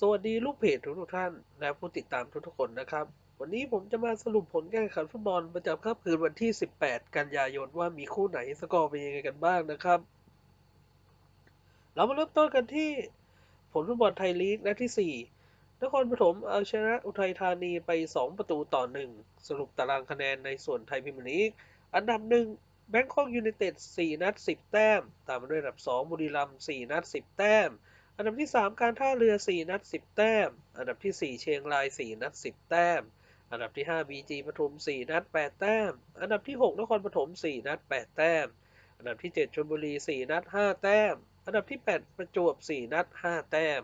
สวัสดีลูกเพจทุกๆท่าน และผู้ติดตามทุกๆคนนะครับ วันนี้ผมจะมาสรุปผลการแข่งขันฟุตบอลประจำค่ำคืนวันที่ 18 กันยายนว่ามีคู่ไหนสกอร์เป็นยังไงกันบ้างนะครับ เรามาเริ่มต้นกันที่ผลฟุตบอลไทยลีกนัดที่ 4 นครปฐมเอาชนะอุทัยธานีไป 2 ประตูต่อ 1 สรุปตารางคะแนนในส่วนไทยพิมลีก อันดับหนึ่งแบงคอกยูไนเต็ด4นัด 10 แต้ม ตามมาด้วยอันดับ 2 บุรีรัมย์4นัด 10 แต้ม อันดับที่ 3 การท่าเรือ 4 นัด 10 แต้ม อันดับที่ 4 เชียงราย 4 นัด 10 แต้ม อันดับที่ 5 BG ปทุม 4 นัด 8 แต้ม อันดับที่ 6 นครปฐม 4 นัด 8 แต้ม อันดับที่ 7ชลบุรี 4 นัด 5 แต้ม อันดับที่ 8 ประจวบ 4 นัด 5 แต้ม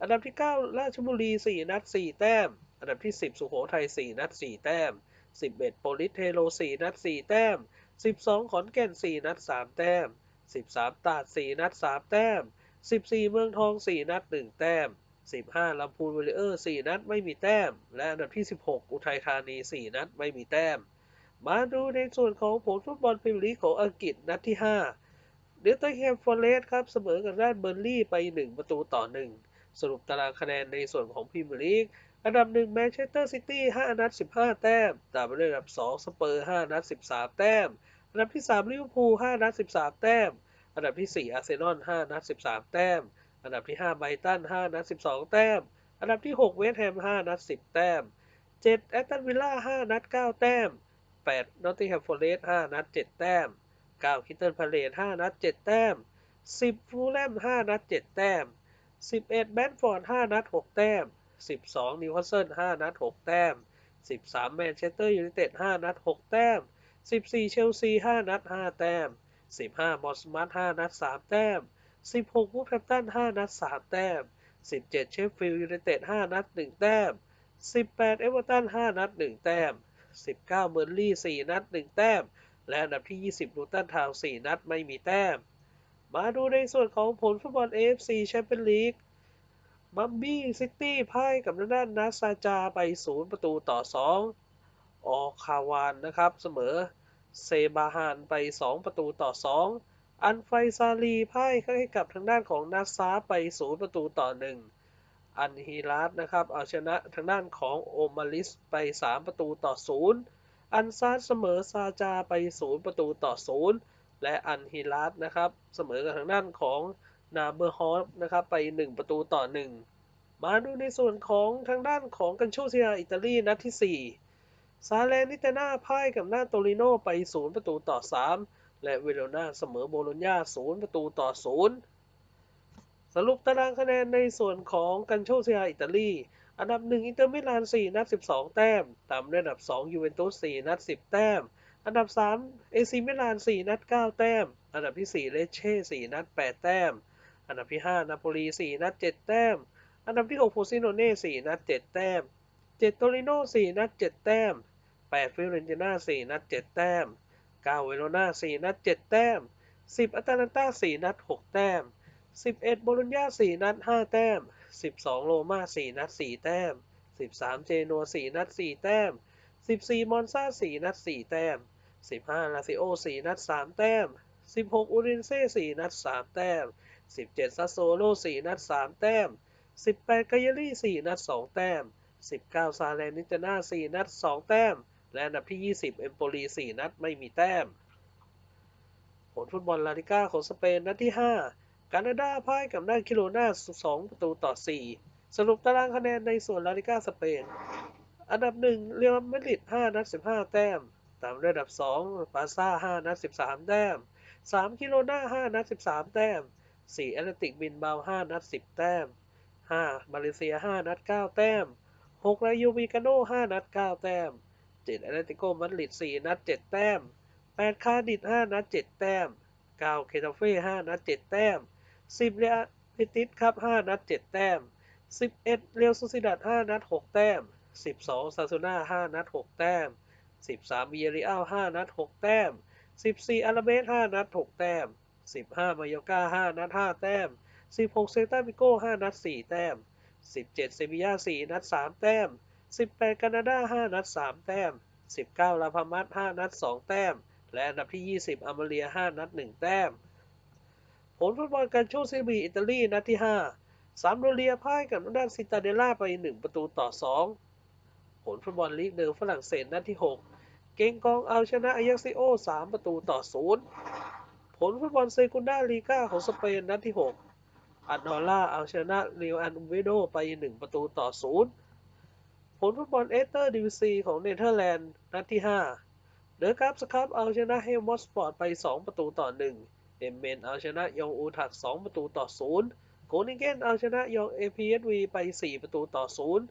อันดับที่ 9 ราชบุรี 4 นัด 4 แต้ม อันดับที่ 10 สุโขทัย 4 นัด 4 แต้ม 11โปลิสเทโร4นัด 4 แต้ม 12 ขอนแก่น 4 นัด 3 แต้ม 13ตาด 4 นัด 3 แต้ม 14 เมืองทอง 4 นัด 1 แต้ม 15ลำพูนวอริเออร์ 4 นัดไม่มีแต้ม และอันดับที่ 16 อุทัยธานี 4 นัดไม่มีแต้ม มาดูในส่วนของผลฟุตบอลพรีเมียร์ลีกของอังกฤษนัดที่ 5 เดลต้าแฮมฟอร์เรสครับเสมอกับด้านเบอร์ลี่ไป 1 ประตูต่อ 1 สรุปตารางคะแนนในส่วนของพรีเมียร์ลีกอันดับ1แมนเชสเตอร์ซิตี้5นัด 15 แต้ม ตามมาด้วยอันดับ 2 สเปอร์ 5 นัด 13 แต้ม อันดับที่ 3 ลิเวอร์พูล 5 นัด 13 แต้ม อันดับที่ 4 อาร์เซนอล 5 นัด 13 แต้ม อันดับที่ 5 ไบตัน 5 นัด 12 แต้ม อันดับที่ 6 เวสต์แฮม 5 นัด 10 แต้ม 7 แอตตันวิลล่า 5 นัด 9 แต้ม 8 นอตติงแฮมฟอร์เรสต์ 5 นัด 7 แต้ม 9 คิตเติลพาเลต 5 นัด 7 แต้ม 10 ฟูลแลม 5 นัด 7 แต้ม 11 แบนฟอร์ด 5 นัด 6 แต้ม 12 นิวคาสเซิล 5 นัด 6 แต้ม 13 แมนเชสเตอร์ยูไนเต็ด 5 นัด 6 แต้ม 14 เชลซี 5 นัด 5 แต้ม 15 บอสมัต5นัด 3 แต้ม 16วูฟแฮมป์ตัน5นัด 3 แต้ม 17 เชฟฟิลด์ยูไนเต็ด5นัด 1 แต้ม 18 เอเวอร์ตัน5นัด 1 แต้ม 19 เบอร์ลี่ 4 นัด 1 แต้ม และอันดับที่ 20 ลูตันทาวน์4นัดไม่มีแต้ม มาดูในส่วนของผลฟุตบอล AFC แชมเปี้ยนลีกบัมบี้ซิตี้พ่ายกับทางด้านนาซาจาไป 0 ประตูต่อ 2 ออคาวานนะครับ เสมอ เซบาฮานไป 2 ประตูต่อ 2 อันไฟซาลีพ่ายให้กับทางด้านของนาซาไป 0 ประตูต่อ 1 อันฮิรัสนะครับเอาชนะทางด้านของโอมาลิสไป 3 ประตูต่อ 0 อันซาดเสมอซาจาไป 0 ประตูต่อ 0 และอันฮิรัสนะครับเสมอกับทางด้านของนาเบอร์ฮอฟนะครับไป 1 ประตูต่อ 1 มาดูในส่วนของทางด้านของกันโชเซียอิตาลีนัดที่ 4 ซาเลนิเตนาพ่ายกับหน้าโตริโนไป 0 ประตูต่อ 3 และเวโรนาเสมอโบโลญญา 0 ประตูต่อ 0 สรุปตารางคะแนนในส่วนของกันโชเซียอิตาลี อันดับ 1 อินเตอร์มิลาน 4 นัด 12 แต้ม ตามด้วยอันดับ 2 ยูเวนตุส 4 นัด 10 แต้ม อันดับ 3 เอซีมิลาน 4 นัด 9 แต้ม อันดับที่ 4 เลเช่ 4 นัด 8 แต้ม อันดับที่ 5 นาโปลี 4 นัด 7 แต้ม อันดับที่ 6โฟซิโนเน่ 4 นัด 7 แต้ม 7 โตริโน่4นัด 7 แต้ม 8ฟิเรนติน่า4นัด 7 แต้ม 9 เวโรนา4นัด 7 แต้ม 10อัตแลนตา4นัด 6 แต้ม 11โบโลญญา4นัด 5 แต้ม 12 โรม่า4นัด 4 แต้ม 13 เจนัว4นัด 4 แต้ม 14 มอนซา4นัด 4 แต้ม 15ลาซิโอ4นัด 3 แต้ม 16 อูรินเซ่4นัด 3 แต้ม 17ซัสโซโล4นัด 3 แต้ม 18กายารี่4นัด 2 แต้ม 19 ซาเลนิเตนา4นัด 2 แต้ม และอันดับที่ 20 เอมโปลี 4 นัดไม่มีแต้ม ผลฟุตบอลลาลิก้าของสเปนนัดที่ 5 กานาดาพ่ายกับด้าคิโรนา2 ประตูต่อ 4 สรุปตารางคะแนนในส่วนลาลิก้าสเปน อันดับ 1 เรอัลมาดริด 5 นัด 15 แต้ม ตามด้วยอันดับ2บาซ่า 5 นัด 13 แต้ม 3 คิโรนา 5 นัด 13 แต้ม 4 แอตเลติกบินบาว 5 นัด 10 แต้ม 5 มาเลเซีย 5 นัด 9 แต้ม6รายูวิกาโน่ 5 นัด 9 แต้ม 7แอตเลติโกมาดริด4นัด7แต้ม8คาร์ดิด5นัด7แต้ม9เคทาเฟ่5นัด7แต้ม10เรอัลเบติสครับ5นัด7แต้ม11เรียวซูซิดัด5นัด6แต้ม12ซาซูน่า5นัด6แต้ม13เบียริอัล5นัด6แต้ม14อาราเบส5นัด6แต้ม15มายอกา5นัด5แต้ม16เซลตาวิโก้5นัด4แต้ม17เซบียา4นัด3แต้ม 18 กานาดา 5 นัด 3 แต้ม 19 ลาพามัส5นัด 2 แต้ม และอันดับที่ 20อามาเลีย 5 นัด 1 แต้ม ผลฟุตบอลกันโชเซบีอิตาลี นัดที่ 5 ซามโดเรียพ่ายกับทางด้านซิตาเดล่าไป 1 ประตูต่อ 2 ผลฟุตบอลลีกเดิมฝรั่งเศสนัดที่ 6 เกงกองเอาชนะอายักซิโอ 3 ประตูต่อ 0 ผลฟุตบอลเซกุนดาลีกาของสเปนนัดที่ 6อันดอร่าเอาชนะเรียวอันเวโดไป 1 ประตูต่อ 0 ผลฟุตบอลเอเตอร์ดิวซีของเนเธอร์แลนด์นัดที่ 5 เดอะกราฟสครับเอาชนะเฮมอสปอร์ตไป 2 ประตูต่อ 1เอมเมนเอาชนะยองอูถัก 2 ประตูต่อ 0โกนิเกนเอาชนะยอง APSV ไป 4 ประตูต่อ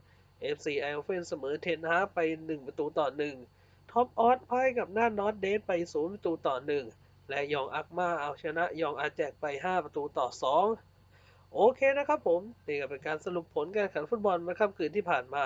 0 FC ไอโอเฟนเสมอเทนฮาไป 1 ประตูต่อ 1 ท็อปออสพ่ายกับหน้านอตเดสไป 0 ประตูต่อ 1 และยองอักมาเอาชนะยองอาแจกไป 5 ประตูต่อ 2 โอเคนะครับผม นี่ก็เป็นการสรุปผลการแข่งฟุตบอลเมื่อค่ำคืนที่ผ่านมา